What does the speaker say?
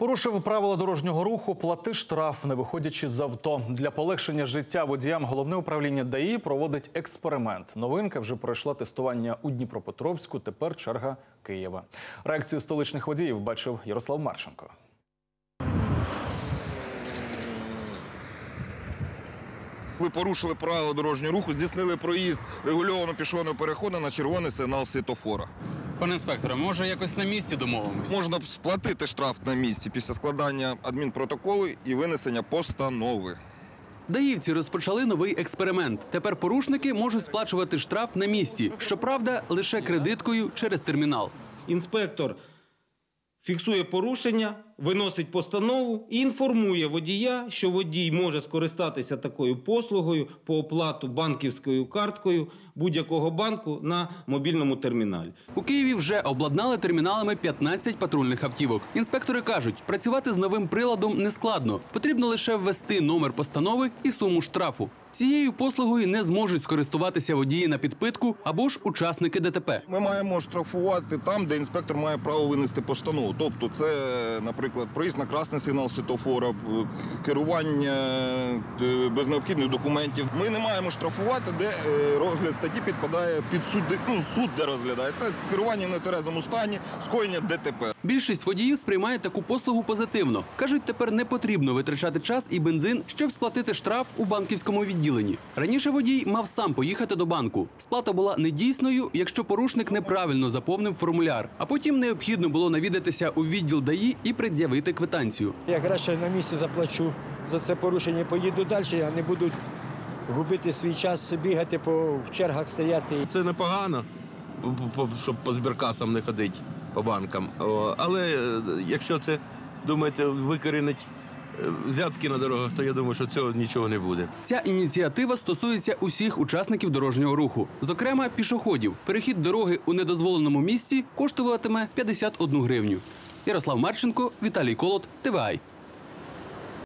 Порушив правила дорожнього руху, плати штраф, не виходячи з авто. Для полегшення життя водіям головне управління ДАІ проводить експеримент. Новинка вже пройшла тестування у Дніпропетровську. Тепер черга Києва. Реакцію столичних водіїв бачив Ярослав Марченко. Ви порушили правила дорожнього руху, здійснили проїзд регульованого пішохідного переходу на червоний сигнал світофора. Пане інспекторе, може якось на місці домовимось? Можна сплатити штраф на місці після складання адмінпротоколу і винесення постанови. Даївці розпочали новий експеримент. Тепер порушники можуть сплачувати штраф на місці. Щоправда, лише кредиткою через термінал. Інспектор фіксує порушення, виносить постанову і інформує водія, що водій може скористатися такою послугою по оплату банківською карткою будь-якого банку на мобільному терміналі. У Києві вже обладнали терміналами 15 патрульних автівок. Інспектори кажуть, працювати з новим приладом не складно. Потрібно лише ввести номер постанови і суму штрафу. Цією послугою не зможуть скористуватися водії на підпитку або ж учасники ДТП. Ми маємо штрафувати там, де інспектор має право винести постанову. Тобто, це, наприклад, проїзд на красний сигнал світофора, е, керування е, без необхідних документів. Ми не маємо штрафувати, де е, розгляд статті підпадає під суд, ну, суд, де розглядає. Це керування в нетверезому стані, скоєння ДТП. Більшість водіїв сприймає таку послугу позитивно. кажуть, тепер не потрібно витрачати час і бензин, щоб сплатити штраф у банківському відділенні. Раніше водій мав сам поїхати до банку. Сплата була недійсною, якщо порушник неправильно заповнив формуляр, а потім необхідно було навідатися у відділ ДАІ і пред'явити квитанцію. Я краще на місці заплачу за це порушення, поїду далі, я не буду губити свій час, бігати по в чергах стояти. Це непогано, по- по- щоб по збіркасам не ходити по банкам. Але е, якщо це думаєте, викорінить е, взятки на дорогах, то я думаю, що цього нічого не буде. Ця ініціатива стосується усіх учасників дорожнього руху, зокрема пішоходів. Перехід дороги у недозволеному місці коштуватиме 51 гривню. Ярослав Марченко, Віталій Колот, ТВАЙ.